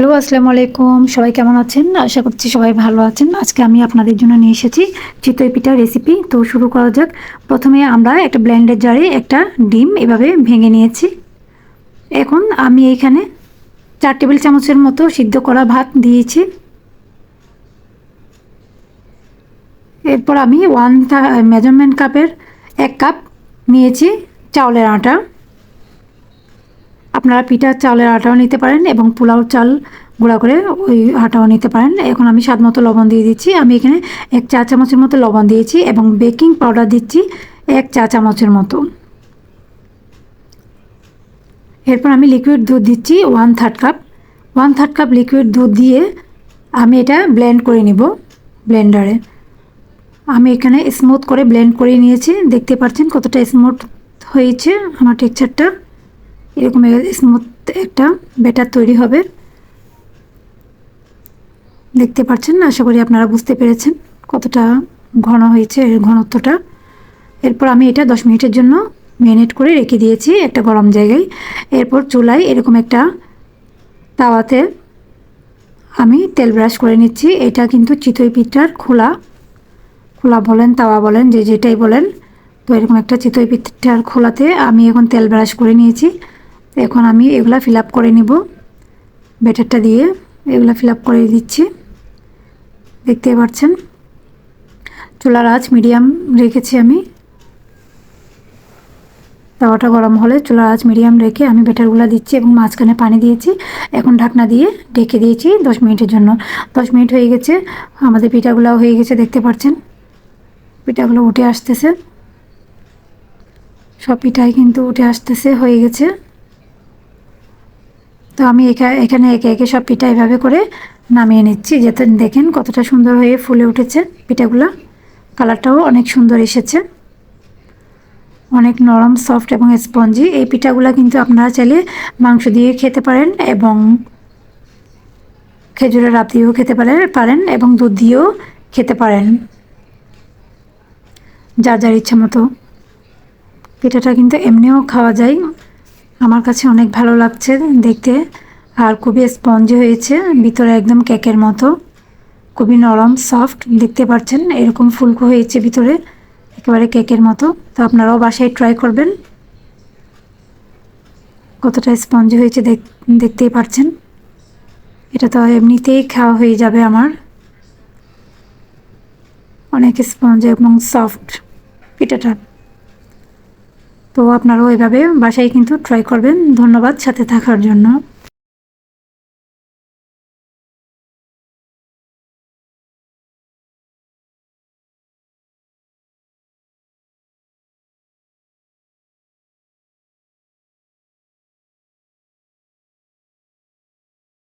Hello, আসসালামু আলাইকুম। সবাই কেমন আছেন? আশা করছি সবাই ভালো আছেন। আজকে আমি আপনাদের জন্য নিয়ে এসেছি চিতই পিঠা রেসিপি তো শুরু করা যাক। প্রথমে আমরা একটা ব্লেন্ডের জারে একটা ডিম এভাবে ভেঙে নিয়েছি। এখন আমি এইখানে চার টেবিল চামচের মতো সিদ্ধ করা ভাত দিয়েছি। এরপর আমি ওয়ান মেজারমেন্ট কাপের এক কাপ নিয়েছি চাউলের আটা। আপনারা পিঠার চালের আটাও নিতে পারেন এবং পোলাও চাল গুঁড়া করে ওই আটাও নিতে পারেন। এখন আমি স্বাদ মতো লবণ দিয়ে দিচ্ছি। আমি এখানে এক চা চামচের মতো লবণ দিয়েছি এবং বেকিং পাউডার দিচ্ছি এক চা চামচের মতো। এরপর আমি লিকুইড দুধ দিচ্ছি one third cup one third cup liquid দুধ দিয়ে আমি এটা ব্লেন্ড করে নিব ব্লেন্ডারে আমি এখানে স্মুথ করে ব্লেন্ড করে নিয়েছি। দেখতে পাচ্ছেন কতটা স্মুথ হয়েছে আমার টেক্সচারটা এরকম স্মুথ একটা ব্যাটার তৈরি হবে। দেখতে পাচ্ছেন আশা করি আপনারা বুঝতে পেরেছেন কতটা ঘন হয়েছে এর ঘনত্বটা। এরপর আমি এটা দশ মিনিটের জন্য ম্যারিনেট করে রেখে দিয়েছি একটা গরম জায়গায়। এরপর চুলায় এরকম একটা তাওয়াতে আমি তেল ব্রাশ করে নিচ্ছি। এটা কিন্তু চিতই পিঠার খোলা খোলা বলেন, তাওয়া বলেন, যে যেটাই বলেন। তো এরকম একটা চিতই পিঠার খোলাতে আমি এখন তেল ব্রাশ করে নিয়েছি। এখন আমি এগুলা ফিল করে নিব। ব্যাটারটা দিয়ে এগুলা ফিল করে দিচ্ছি। দেখতে পাচ্ছেন? চুলার আঁচ মিডিয়াম রেখেছি আমি। তাওয়াটা গরম হলে চুলার আঁচ মিডিয়াম রেখে আমি ব্যাটারগুলো দিচ্ছি এবং মাঝখানে পানি দিয়েছি। এখন ঢাকনা দিয়ে ঢেকে দিয়েছি দশ মিনিটের জন্য। দশ মিনিট হয়ে গেছে। আমাদের পিঠাগুলো হয়ে গেছে, দেখতে পাচ্ছেন? পিঠাগুলো উঠে আসতেছে। সব পিঠাই কিন্তু উঠে আসতেছে, হয়ে গেছে। তো আমি এখানে একে একে সব পিঠা এভাবে করে নামিয়ে নিচ্ছি। যাতে দেখেন কতটা সুন্দর হয়ে ফুলে উঠেছে পিঠাগুলো। কালারটাও অনেক সুন্দর এসেছে। অনেক নরম, সফট এবং স্পঞ্জি। এই পিঠাগুলো কিন্তু আপনারা চাইলে মাংস দিয়ে খেতে পারেন এবং খেজুরের রাত দিয়েও খেতে পারেন পারেন এবং দুধ দিয়েও খেতে পারেন। যার যার ইচ্ছা মতো। পিঠাটা কিন্তু এমনিও খাওয়া যায়। আমার কাছে অনেক ভালো লাগছে দেখতে। আর খুবই স্পঞ্জি হয়েছে, ভিতরে একদম কেকের মতো। খুবই নরম, সফট, দেখতে পাচ্ছেন? এরকম ফুলকো হয়েছে ভিতরে, একেবারে কেকের মতো। তো আপনারাও বাসায় ট্রাই করবেন। কতটা স্পঞ্জি হয়েছে দেখতেই পাচ্ছেন? এটা তো এমনিতেই খাওয়া হয়ে যাবে আমার। অনেক স্পঞ্জ এবং সফট পিঠাটা। তো আপনারা ওইভাবে বাসায় কিন্তু ট্রাই করবেন। ধন্যবাদ সাথে থাকার জন্য।